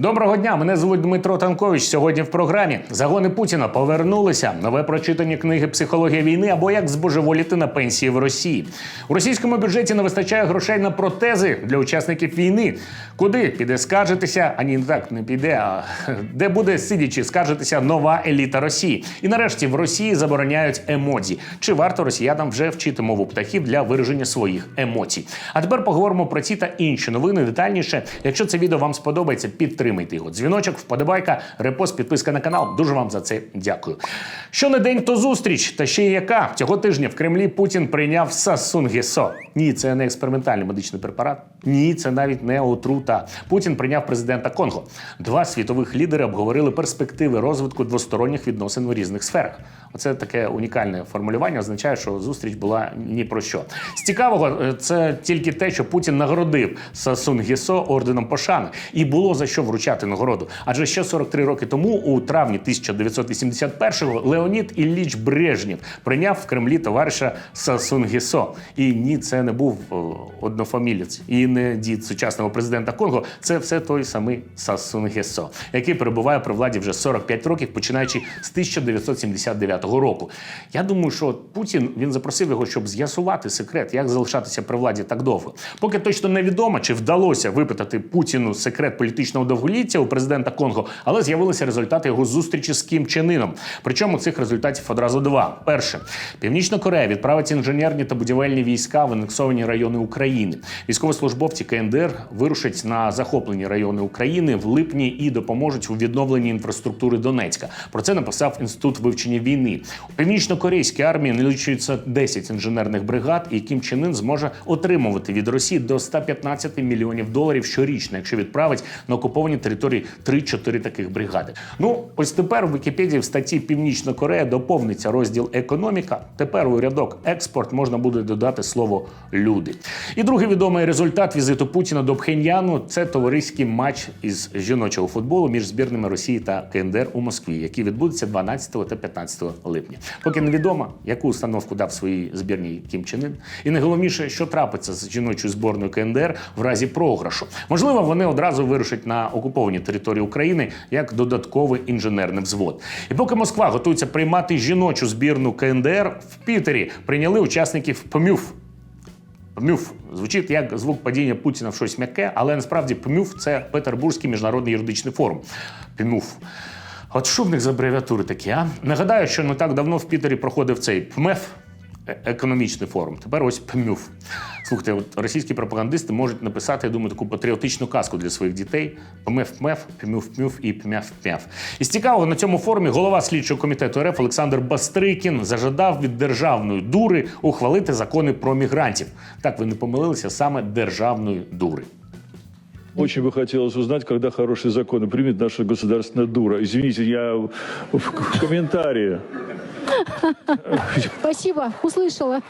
Доброго дня, мене звуть Дмитро Танкович. Сьогодні в програмі Загони Путіна повернулися. Нове прочитані книги Психологія війни або як збожеволіти на пенсії в Росії. У російському бюджеті не вистачає грошей на протези для учасників війни. Куди піде скаржитися? А ні, так не піде. А де буде сидячи скаржитися нова еліта Росії? І нарешті в Росії забороняють емодзі. Чи варто росіянам вже вчити мову птахів для вираження своїх емоцій? А тепер поговоримо про ці та інші новини детальніше. Якщо це відео вам сподобається, підтримайте його. Дзвіночок, вподобайка, репост, підписка на канал. Дуже вам за це дякую. Що не день, то зустріч. Та ще й яка цього тижня в Кремлі Путін прийняв Сасунгесо. Ні, це не експериментальний медичний препарат. Ні, це навіть не отрута. Путін прийняв президента Конго. Два світових лідери обговорили перспективи розвитку двосторонніх відносин у різних сферах. Оце таке унікальне формулювання означає, що зустріч була ні про що. З цікавого е, це тільки те, що Путін нагородив Сасунгесо орденом пошани, і було за що вручати нагороду. Адже ще 43 роки тому, у травні 1981-го, Леонід Ілліч Брежнєв прийняв в Кремлі товариша Сасунгесо. І ні, це не був однофамілець і не дід сучасного президента Конго. Це все той самий Сасунгесо, який перебуває при владі вже 45 років, починаючи з 1979 року. Я думаю, що Путін він запросив його, щоб з'ясувати секрет, як залишатися при владі так довго. Поки точно невідомо, чи вдалося випитати Путіну секрет політичного довголіття у президента Конго, але з'явилися результати його зустрічі з Кім Чен. Причому цих результатів одразу два: перше, Північна Корея відправить інженерні та будівельні війська в анексовані райони України. Військовослужбовці КНДР вирушать на захоплені райони України в липні і допоможуть у відновленні інфраструктури Донецька. Про це написав інститут вивчення війни. У північно-корейській армії налічується 10 інженерних бригад, і Кім Чен зможе отримувати від Росії до 115 мільйонів доларів щорічно, якщо відправить на окуповані території 3-4 таких бригади. Ну ось тепер в Вікіпедії в статті Північна Корея доповниться розділ економіка. Тепер у рядок експорт можна буде додати слово люди. І другий відомий результат візиту Путіна до Пхеньяну це товариський матч із жіночого футболу між збірними Росії та КНДР у Москві, який відбудеться 12 та 15 липня. Поки невідомо, яку установку дав своїй збірній Кім Чен Ін. І найголовніше, що трапиться з жіночою зборною КНДР в разі програшу. Можливо, вони одразу вирушать на окуповані території України як додатковий інженерний взвод. І поки Москва готується приймати жіночу збірну КНДР в Пітері, прийняли учасників ПМЮФ. ПМЮФ звучить як звук падіння Путіна в щось м'яке, але насправді ПМЮФ це Петербурзький міжнародний юридичний форум. ПМЮФ. От що в них за абревіатури такі, а? Нагадаю, що не так давно в Пітері проходив цей ПМЕФ, економічний форум. Тепер ось ПМЮФ. Слухайте, от російські пропагандисти можуть написати, я думаю, таку патріотичну казку для своїх дітей. ПМЕФ, ПМЕФ, ПМЮФ, ПМЮФ і ПМЯФ, ПМЯФ. І з цікавого на цьому форумі голова слідчого комітету РФ Олександр Бастрикін зажадав від державної дури ухвалити закони про мігрантів. Так ви не помилилися саме державної дури. Очень бы хотелось узнать, когда хорошие законы примет наша государственная дура. Извините, я в комментарии. Спасибо, услышала.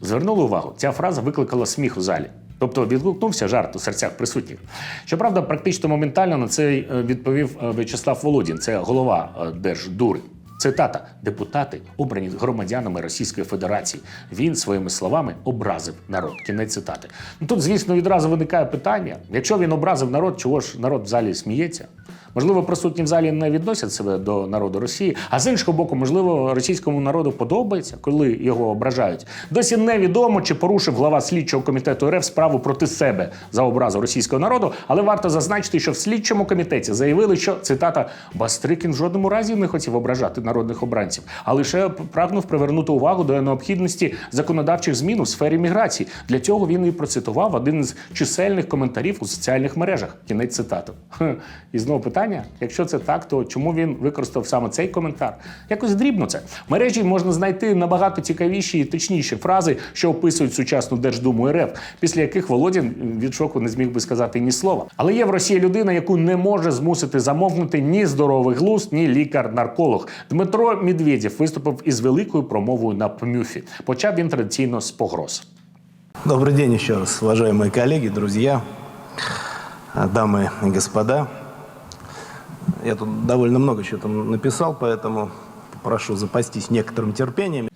Звернули увагу, ця фраза викликала сміх у залі. Тобто відгукнувся жарт у серцях присутніх. Щоправда, практично моментально на це е, відповів е, В'ячеслав Володін, це голова е, Держдури. Цитата: депутати, обрані громадянами Російської Федерації. Він своїми словами образив народ. Кінець цитати. Ну тут, звісно, відразу виникає питання: якщо він образив народ, чого ж народ в залі сміється? Можливо, присутні в залі не відносять себе до народу Росії, а з іншого боку, можливо, російському народу подобається, коли його ображають. Досі невідомо, чи порушив глава слідчого комітету РФ справу проти себе за образу російського народу, але варто зазначити, що в слідчому комітеті заявили, що цитата Бастрикін в жодному разі не хотів ображати народних обранців, а лише прагнув привернути увагу до необхідності законодавчих змін у сфері міграції. Для цього він і процитував один з чисельних коментарів у соціальних мережах. Кінець цитати. І знову питання: якщо це так, то чому він використав саме цей коментар? Якось дрібно це. В мережі можна знайти набагато цікавіші і точніші фрази, що описують сучасну Держдуму РФ, після яких Володін від шоку не зміг би сказати ні слова. Але є в Росії людина, яку не може змусити замовкнути ні здоровий глузд, ні лікар-нарколог. Дмитро Медведєв виступив із великою промовою на ПМЮФі. Почав він традиційно з погроз. Добрый день еще раз, уважаемые коллеги, друзья, дамы и господа. Я тут довольно много чего там написал, поэтому прошу запастись некоторым терпением.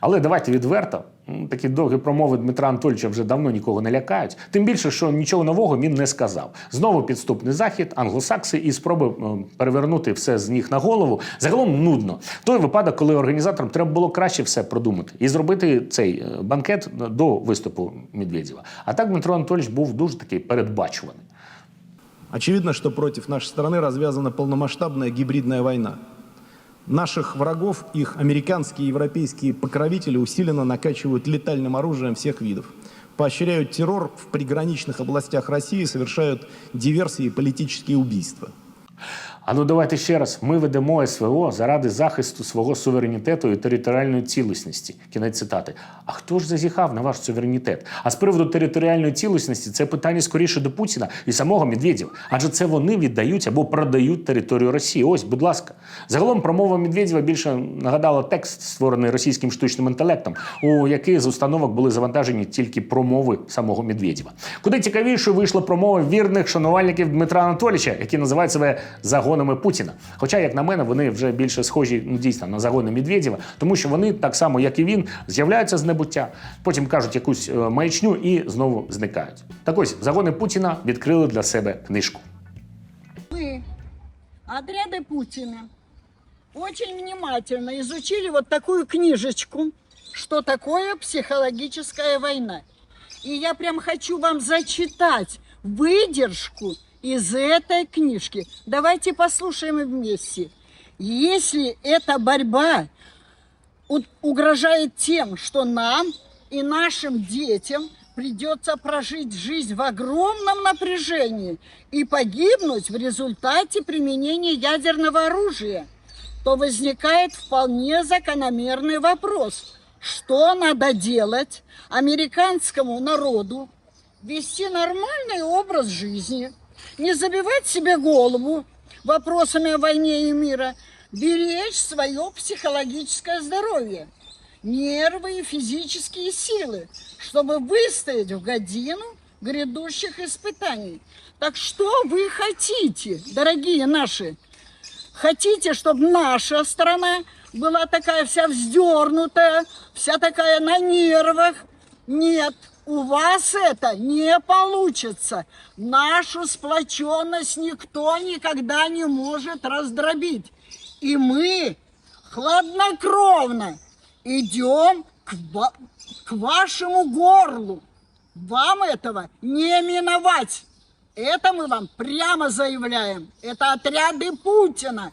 Але давайте відверто. Такі довгі промови Дмитра Анатольовича вже давно нікого не лякають. Тим більше, що нічого нового він не сказав. Знову підступний захід, англосакси і спроби перевернути все з ніг на голову. Загалом нудно. Той випадок, коли організаторам треба було краще все продумати і зробити цей е, банкет до виступу Медведєва. А так Дмитро Анатольович був дуже такий передбачуваний. Очевидно, что против нашей страны развязана полномасштабная гибридная война. Наших врагов, их американские и европейские покровители усиленно накачивают летальным оружием всех видов. Поощряют террор в приграничных областях России, совершают диверсии и политические убийства. А ну давайте ще раз. Ми ведемо СВО заради захисту свого суверенітету і територіальної цілісності. Кінець цитати. А хто ж зазіхав на ваш суверенітет? А з приводу територіальної цілісності це питання скоріше до Путіна і самого Медведєва. Адже це вони віддають або продають територію Росії. Ось, будь ласка. Загалом промова Медведєва більше нагадала текст, створений російським штучним інтелектом, у який з установок були завантажені тільки промови самого Медведєва. Куди цікавіше вийшла промова вірних шанувальників Дмитра Анатолійовича, які називають себе загонами Путіна. Хоча, як на мене, вони вже більше схожі ну, дійсно на загони Медведєва, тому що вони так само, як і він, з'являються з небуття, потім кажуть якусь е, маячню і знову зникають. Так ось загони Путіна відкрили для себе книжку. Мы, отряды Путина, очень внимательно изучили вот такую книжечку, что такое психологическая война. И я прям хочу вам зачитать выдержку из этой книжки. Давайте послушаем вместе. Если эта борьба угрожает тем, что нам и нашим детям придется прожить жизнь в огромном напряжении и погибнуть в результате применения ядерного оружия, то возникает вполне закономерный вопрос, что надо делать американскому народу, вести нормальный образ жизни, не забивать себе голову вопросами о войне и мира, беречь свое психологическое здоровье, нервы и физические силы, чтобы выстоять в годину грядущих испытаний. Так что вы хотите, дорогие наши? Хотите, чтобы наша страна была такая вся вздернутая, вся такая на нервах? Нет, у вас это не получится. Нашу сплоченность никто никогда не может раздробить. И мы хладнокровно идем к, к вашему горлу. Вам этого не миновать. Это мы вам прямо заявляем. Это отряды Путина.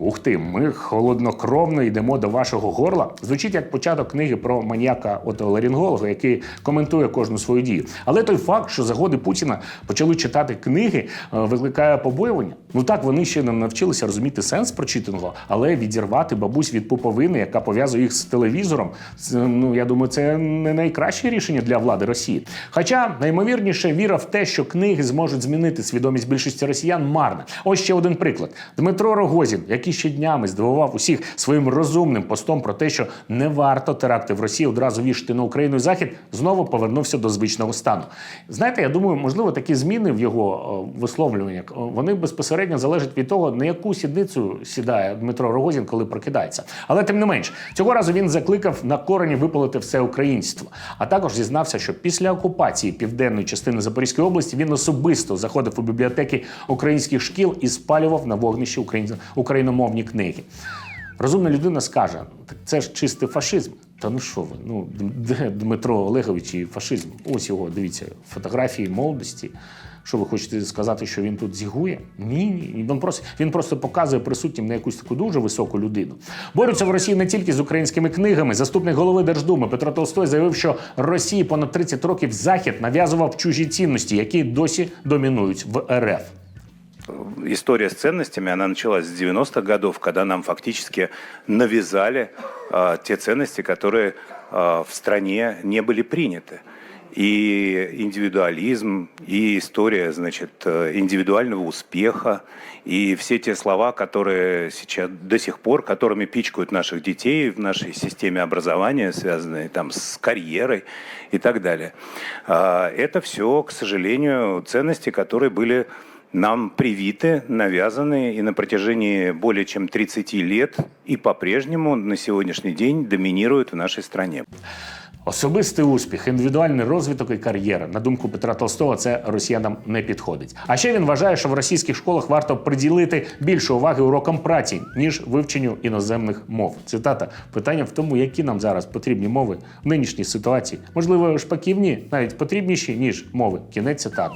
Ух ти, ми холоднокровно йдемо до вашого горла. Звучить як початок книги про маніяка отоларінголога, який коментує кожну свою дію. Але той факт, що загоди Путіна почали читати книги, е, викликає побоювання. Ну так вони ще не навчилися розуміти сенс прочитаного, але відірвати бабусь від пуповини, яка пов'язує їх з телевізором. Це, ну я думаю, це не найкраще рішення для влади Росії. Хоча наймовірніше віра в те, що книги зможуть змінити свідомість більшості росіян, марна. Ось ще один приклад: Дмитро Рогозін, який ще днями здивував усіх своїм розумним постом про те, що не варто теракти в Росії одразу вішати на Україну і Захід, знову повернувся до звичного стану. Знаєте, я думаю, можливо, такі зміни в його е, висловлюваннях е, вони безпосередньо залежать від того, на яку сідницю сідає Дмитро Рогозін, коли прокидається. Але тим не менш, цього разу він закликав на корені випалити все українство. А також зізнався, що після окупації південної частини Запорізької області він особисто заходив у бібліотеки українських шкіл і спалював на вогнищі україн- україномовні книги. Розумна людина скаже: так це ж чистий фашизм. Та ну що ви? Ну Дмитро Олегович і фашизм? Ось його, дивіться, фотографії молодості. Що ви хочете сказати, що він тут зігує? Ні, ні. Він просто він просто показує присутнім на якусь таку дуже високу людину. Борються в Росії не тільки з українськими книгами. Заступник голови Держдуми Петро Толстой заявив, що Росії понад 30 років захід нав'язував чужі цінності, які досі домінують в РФ. История с ценностями, она началась с 90-х годов, когда нам фактически навязали э, те ценности, которые э, в стране не были приняты. И индивидуализм, и история, значит, э, индивидуального успеха, и все те слова, которые сейчас до сих пор, которыми пичкают наших детей в нашей системе образования, связанные там с карьерой и так далее. А, Это все, к сожалению, ценности, которые были нам привиты, навязаны и на протяжении более чем 30 лет и по-прежнему на сегодняшний день доминируют в нашей стране. Особистий успіх, індивідуальний розвиток і кар'єра, на думку Петра Толстого, це росіянам не підходить. А ще він вважає, що в російських школах варто приділити більше уваги урокам праці, ніж вивченню іноземних мов. Цитата: питання в тому, які нам зараз потрібні мови в нинішній ситуації. Можливо, шпаківні навіть потрібніші ніж мови. Кінець цитати.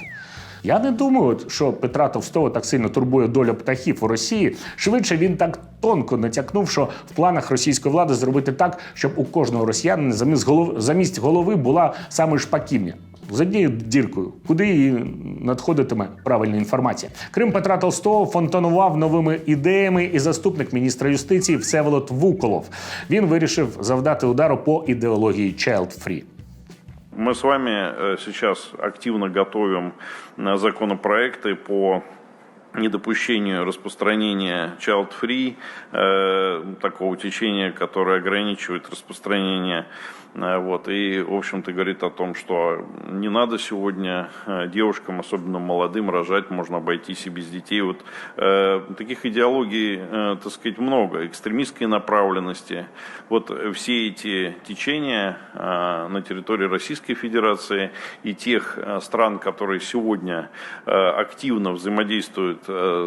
Я не думаю, що Петра Товстого так сильно турбує доля птахів у Росії. Швидше він так тонко натякнув, що в планах російської влади зробити так, щоб у кожного росіянина замість голови, замість голови була саме шпаківня. З однією діркою, куди її надходитиме правильна інформація. Крим Петра Толстого фонтанував новими ідеями і заступник міністра юстиції Всеволод Вуколов. Він вирішив завдати удару по ідеології Child Free. Мы с вами э, сейчас активно готовим э, законопроекты по недопущению распространения child-free, э, такого течения, которое ограничивает распространение. Э, вот, и, в общем-то, говорит о том, что не надо сегодня э, девушкам, особенно молодым, рожать, можно обойтись и без детей. Вот э, таких идеологий, э, так сказать, много, экстремистской направленности. Вот все эти течения э, на территории Российской Федерации и тех э, стран, которые сегодня э, активно взаимодействуют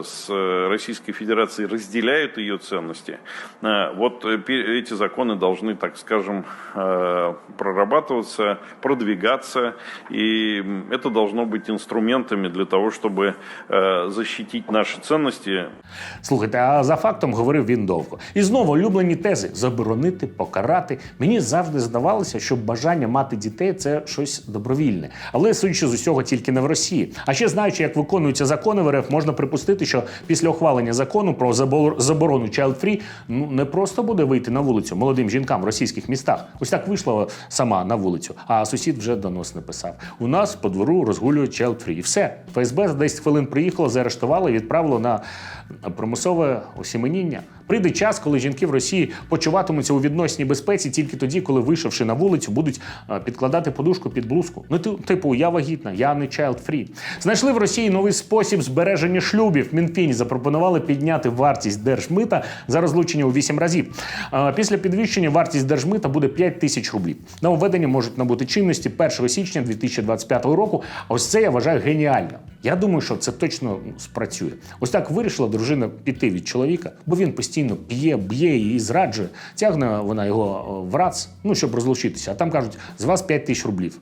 с Российской Федерацией, разделяют ее ценности. Э, Вот э, пе- эти законы должны, так скажем, э, прорабатываться, продвигаться, и м, это должно быть инструментами для того, чтобы э, защитить наши ценности, Слухайте, а за фактом говорив він довго. І знову улюблені тези заборонити, покарати. Мені завжди здавалося, що бажання мати дітей це щось добровільне. Але судячи з усього, тільки не в Росії. А ще знаючи, як виконуються закони в РФ, можна припустити, що після ухвалення закону про забор- заборону child free ну не просто буде вийти на вулицю молодим жінкам в російських містах. Ось так вийшла сама на вулицю. А сусід вже донос написав: у нас по двору розгулюють child free. І все. ФСБ за 10 хвилин приїхало, заарештувало і відправило на примусове осіменіння. Прийде час, коли жінки в Росії почуватимуться у відносній безпеці тільки тоді, коли, вийшовши на вулицю, будуть е, підкладати подушку під блузку. Ну, типу, я вагітна, я не child free. Знайшли в Росії новий спосіб збереження шлюбів. Мінфіні запропонували підняти вартість держмита за розлучення у 8 разів. Е, Після підвищення вартість держмита буде 5 тисяч рублів. Нововведення можуть набути чинності 1 січня 2025 року. А ось це я вважаю геніально. Я думаю, що це точно спрацює. Ось так вирішила дружина піти від чоловіка, бо він постійно п'є, б'є її, зраджує. Тягне вона його в рац, ну щоб розлучитися. А там кажуть, з вас 5 тисяч рублів.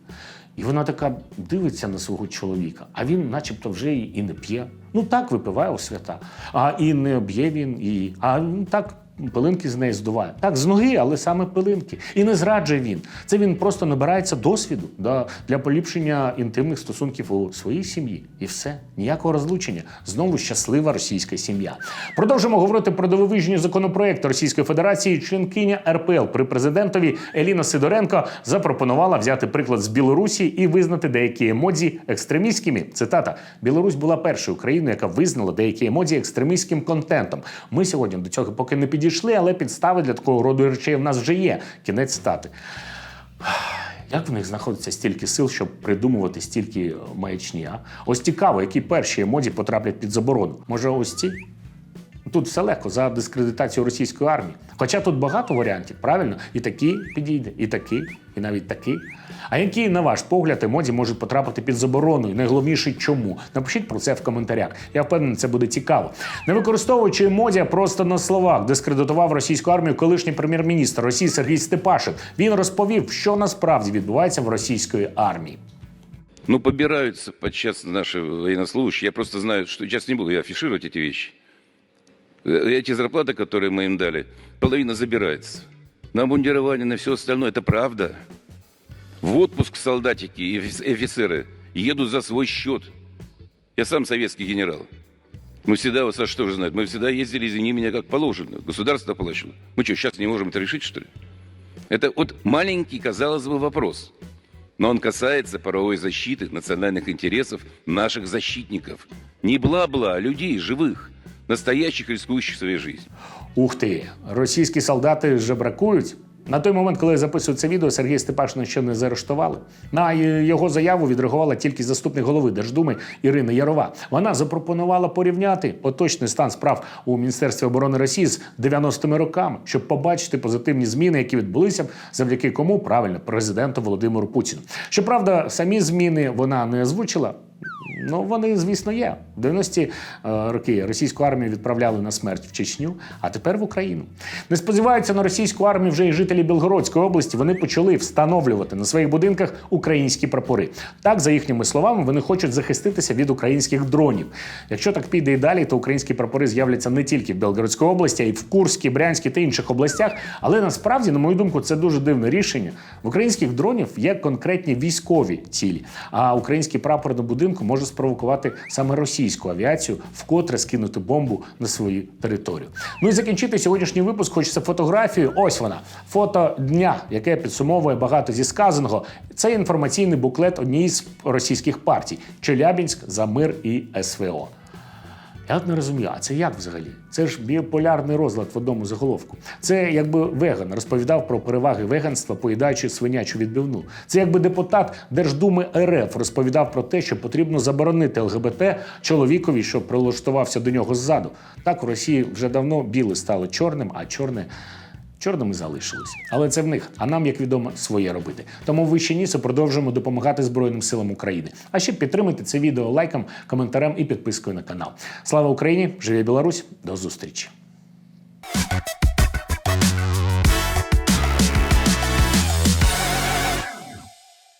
І вона така дивиться на свого чоловіка, а він, начебто, вже і не п'є. Ну так випиває у свята. А і не б'є він і А так пилинки з неї здуває. Так, з ноги, але саме пилинки. І не зраджує він. Це він просто набирається досвіду да, для поліпшення інтимних стосунків у своїй сім'ї. І все. Ніякого розлучення. Знову щаслива російська сім'я. Продовжимо говорити про дивовижні законопроекти Російської Федерації. Членкиня РПЛ при президентові Еліна Сидоренко запропонувала взяти приклад з Білорусі і визнати деякі емодзі екстремістськими. Цитата: Білорусь була першою країною, яка визнала деякі емодзі екстремістським контентом. Ми сьогодні до цього поки не підійшли, але підстави для такого роду речей в нас вже є. Кінець стати. Як в них знаходиться стільки сил, щоб придумувати стільки маячні? А? Ось цікаво, які перші емодзі потраплять під заборону. Може, ось ці? Тут все легко за дискредитацію російської армії. Хоча тут багато варіантів, правильно? І такий підійде, і такий, і навіть такий. А які, на ваш погляд, емоді можуть потрапити під заборону? І найголовніше, чому? Напишіть про це в коментарях. Я впевнений, це буде цікаво. Не використовуючи емоді просто на словах, дискредитував російську армію колишній прем'єр-міністр Росії Сергій Степашин. Він розповів, що насправді відбувається в російської армії. Ну, побираются подчас наши военнослужащие. Я просто знаю, что сейчас не буду я афишировать эти вещи. Э, Эти зарплаты, которые мы им дали, половина забирается. На обмундирование, на все остальное. Это правда. В отпуск солдатики и офицеры едут за свой счет. Я сам советский генерал. Мы всегда, вот Саша тоже знает, мы всегда ездили, извини меня, как положено. Государство оплачивало. Мы что, сейчас не можем это решить, что ли? Это вот маленький, казалось бы, вопрос. Но он касается правовой защиты национальных интересов наших защитников. Не бла-бла, а людей живых, настоящих, рискующих своей жизнью. Ух ти, російські солдати жебракують. На той момент, коли я записую це відео, Сергія Степашина ще не заарештували. На е, його заяву відреагувала тільки заступник голови Держдуми Ірина Ярова. Вона запропонувала порівняти поточний стан справ у Міністерстві оборони Росії з 90-ми роками, щоб побачити позитивні зміни, які відбулися завдяки кому правильно президенту Володимиру Путіну. Щоправда, самі зміни вона не озвучила. Ну, вони, звісно, є. В 90-ті е, роки російську армію відправляли на смерть в Чечню, а тепер в Україну. Не сподіваються на російську армію вже і жителі Білгородської області. Вони почали встановлювати на своїх будинках українські прапори. Так, за їхніми словами, вони хочуть захиститися від українських дронів. Якщо так піде і далі, то українські прапори з'являться не тільки в Білгородській області, а й в Курській, Брянській та інших областях. Але насправді, на мою думку, це дуже дивне рішення. В українських дронів є конкретні військові цілі, а український прапор на будинку може спровокувати саме російську авіацію, вкотре скинути бомбу на свою територію. Ну і закінчити сьогоднішній випуск хочеться фотографією. Ось вона фото дня, яке підсумовує багато зі сказаного. Це інформаційний буклет однієї з російських партій: Челябінськ за мир і СВО. Я от не розумію, а це як взагалі? Це ж біополярний розлад в одному заголовку. Це якби веган розповідав про переваги веганства, поїдаючи свинячу відбивну. Це якби депутат Держдуми РФ розповідав про те, що потрібно заборонити ЛГБТ чоловікові, що прилаштувався до нього ззаду. Так у Росії вже давно біле стало чорним, а чорне. Чорними залишились, але це в них. А нам, як відомо, своє робити. Тому вище ніси продовжуємо допомагати Збройним силам України. А ще підтримайте це відео лайком, коментарем і підпискою на канал. Слава Україні! Живе Білорусь! До зустрічі!